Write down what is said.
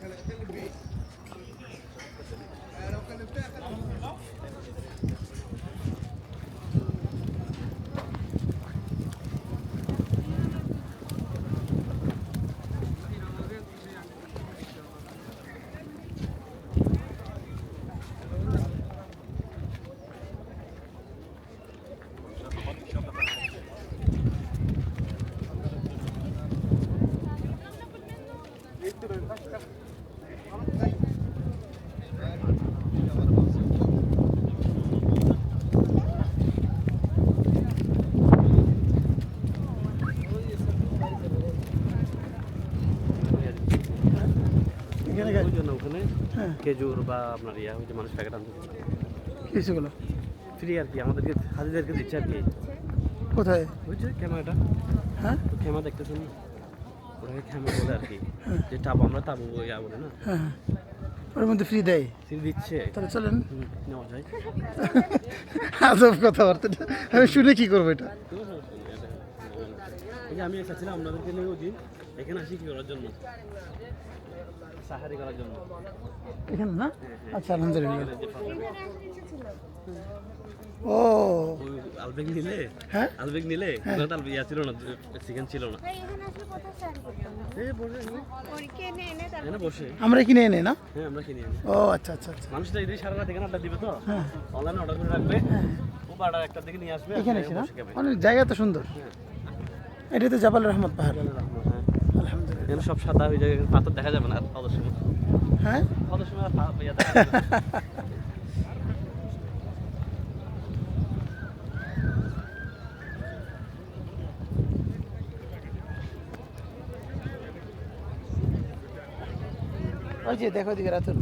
Can it. ওখানে খেজুর বা আপনার ইয়া হয়েছে মানুষ ফ্রি আর কি আমাদেরকে হাজিদেরকে দিচ্ছে আর কি। কোথায়? বুঝছে এটা হ্যাঁ? ক্যামেরা দেখতেছেন না? ওটাকে খেমা বলে আর কি যে তাবু আমরা তাবু ইয়া বলে না। হ্যাঁ হ্যাঁ। ওর মধ্যে ফ্রি দেয়। ফ্রি দিচ্ছে। তাহলে চলেন। নেওয়া যায়। আজব কথাবার্তা। আমি শুনে কি করব এটা? আমি চাচ্ছিলাম আপনাদেরকে নিয়ে দিন এখানে আসি কি করার জন্য? সাহারি করার জন্য। এখানে না? আচ্ছা আলহামদুলিল্লাহ। এখানে যে ফাঁকা- ও আলবেগ নিলে? হ্যাঁ? আলবেগ নিলে? ওখানে আলবেগ ইয়া ছিল না চিকেন ছিল না। এনে। এনে বসে। আমরা কিনে এনে না? হ্যাঁ আমরা কিনে আনি ও আচ্ছা আচ্ছা আচ্ছা। মানুষটা এদিকে সারা রাত এখানে আড্ডা দিবে তো? হ্যাঁ। অনলাইনে অর্ডার করে রাখবে। ও বারোটা একটার দিকে নিয়ে আসবে এখানে এসে না? অনেক জায়গা তো সুন্দর। হ্যাঁ। এটা তো জাবাল রহমত পাহাড়। হ্যাঁ। আলহামদুলিল্লাহ। এখানে সব সাদা হয়ে যায় পাথর দেখা যাবে না আর কত সময় হ্যাঁ? কত সময় দেখা যাবে ওই যে দেখো দিকে রাতুল।